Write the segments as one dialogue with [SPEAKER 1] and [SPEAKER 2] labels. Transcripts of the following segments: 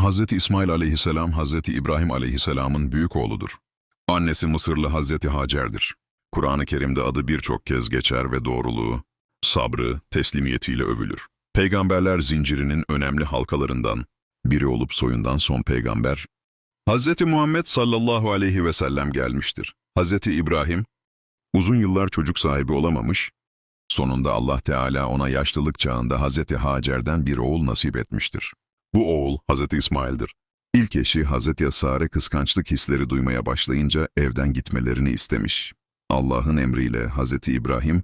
[SPEAKER 1] Hz. İsmail aleyhisselam Hz. İbrahim aleyhisselamın büyük oğludur. Annesi Mısırlı Hz. Hacer'dir. Kur'an-ı Kerim'de adı birçok kez geçer ve doğruluğu, sabrı, teslimiyetiyle övülür. Peygamberler zincirinin önemli halkalarından biri olup soyundan son peygamber, Hz. Muhammed sallallahu aleyhi ve sellem gelmiştir. Hz. İbrahim, uzun yıllar çocuk sahibi olamamış, sonunda Allah Teala ona yaşlılık çağında Hz. Hacer'den bir oğul nasip etmiştir. Bu oğul Hz. İsmail'dir. İlk eşi Hz. Sare kıskançlık hisleri duymaya başlayınca evden gitmelerini istemiş. Allah'ın emriyle Hz. İbrahim,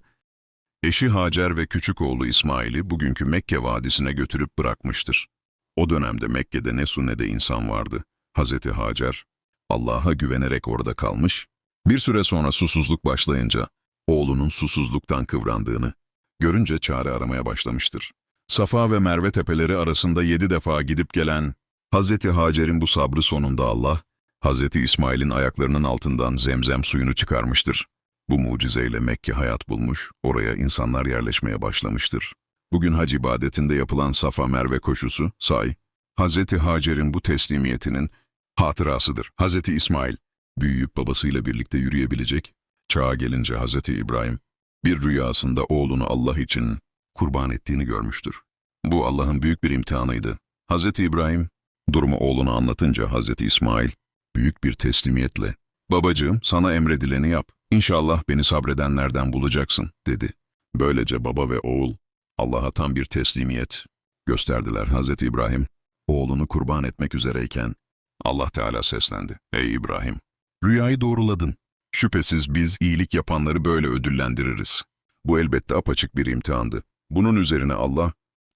[SPEAKER 1] eşi Hacer ve küçük oğlu İsmail'i bugünkü Mekke vadisine götürüp bırakmıştır. O dönemde Mekke'de ne su ne de insan vardı. Hz. Hacer, Allah'a güvenerek orada kalmış, bir süre sonra susuzluk başlayınca oğlunun susuzluktan kıvrandığını görünce çare aramaya başlamıştır. Safa ve Merve tepeleri arasında yedi defa gidip gelen Hz. Hacer'in bu sabrı sonunda Allah, Hz. İsmail'in ayaklarının altından zemzem suyunu çıkarmıştır. Bu mucizeyle Mekke hayat bulmuş, oraya insanlar yerleşmeye başlamıştır. Bugün hac ibadetinde yapılan Safa Merve koşusu, say, Hz. Hacer'in bu teslimiyetinin hatırasıdır. Hz. İsmail, büyüyüp babasıyla birlikte yürüyebilecek, çağa gelince Hz. İbrahim, bir rüyasında oğlunu Allah için kurban ettiğini görmüştür. Bu Allah'ın büyük bir imtihanıydı. Hz. İbrahim, durumu oğluna anlatınca Hz. İsmail, büyük bir teslimiyetle, ''Babacığım, sana emredileni yap, İnşallah beni sabredenlerden bulacaksın.'' dedi. Böylece baba ve oğul, Allah'a tam bir teslimiyet gösterdiler. Hz. İbrahim, oğlunu kurban etmek üzereyken, Allah Teala seslendi. ''Ey İbrahim, rüyayı doğruladın. Şüphesiz biz iyilik yapanları böyle ödüllendiririz. Bu elbette apaçık bir imtihandı. Bunun üzerine Allah,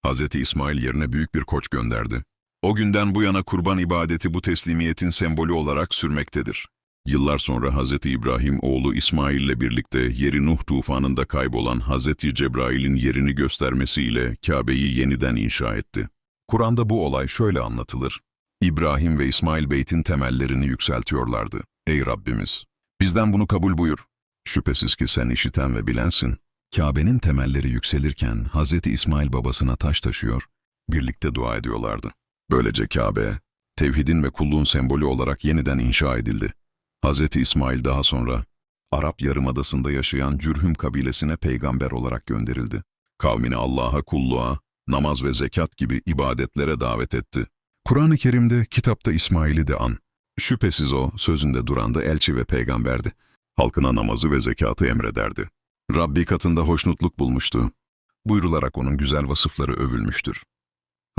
[SPEAKER 1] Hz. İsmail yerine büyük bir koç gönderdi. O günden bu yana kurban ibadeti bu teslimiyetin sembolü olarak sürmektedir. Yıllar sonra Hz. İbrahim oğlu İsmail ile birlikte yeri Nuh tufanında kaybolan Hz. Cebrail'in yerini göstermesiyle Kabe'yi yeniden inşa etti. Kur'an'da bu olay şöyle anlatılır. İbrahim ve İsmail beytin temellerini yükseltiyorlardı. Ey Rabbimiz! Bizden bunu kabul buyur. Şüphesiz ki sen işiten ve bilensin. Kabe'nin temelleri yükselirken Hz. İsmail babasına taş taşıyor, birlikte dua ediyorlardı. Böylece Kabe, tevhidin ve kulluğun sembolü olarak yeniden inşa edildi. Hz. İsmail daha sonra Arap Yarımadası'nda yaşayan Cürhüm kabilesine peygamber olarak gönderildi. Kavmini Allah'a kulluğa, namaz ve zekat gibi ibadetlere davet etti. Kur'an-ı Kerim'de kitapta İsmail'i de an. Şüphesiz o sözünde duran da elçi ve peygamberdi. Halkına namazı ve zekatı emrederdi. Rabbi katında hoşnutluk bulmuştu. Buyrularak onun güzel vasıfları övülmüştür.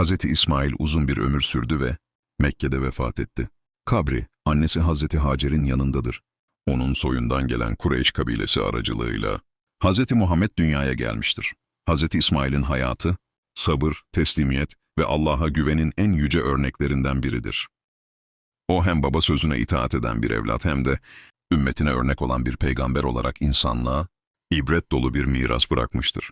[SPEAKER 1] Hz. İsmail uzun bir ömür sürdü ve Mekke'de vefat etti. Kabri, annesi Hz. Hacer'in yanındadır. Onun soyundan gelen Kureyş kabilesi aracılığıyla Hz. Muhammed dünyaya gelmiştir. Hz. İsmail'in hayatı, sabır, teslimiyet ve Allah'a güvenin en yüce örneklerinden biridir. O hem baba sözüne itaat eden bir evlat hem de ümmetine örnek olan bir peygamber olarak insanlığa ibret dolu bir miras bırakmıştır.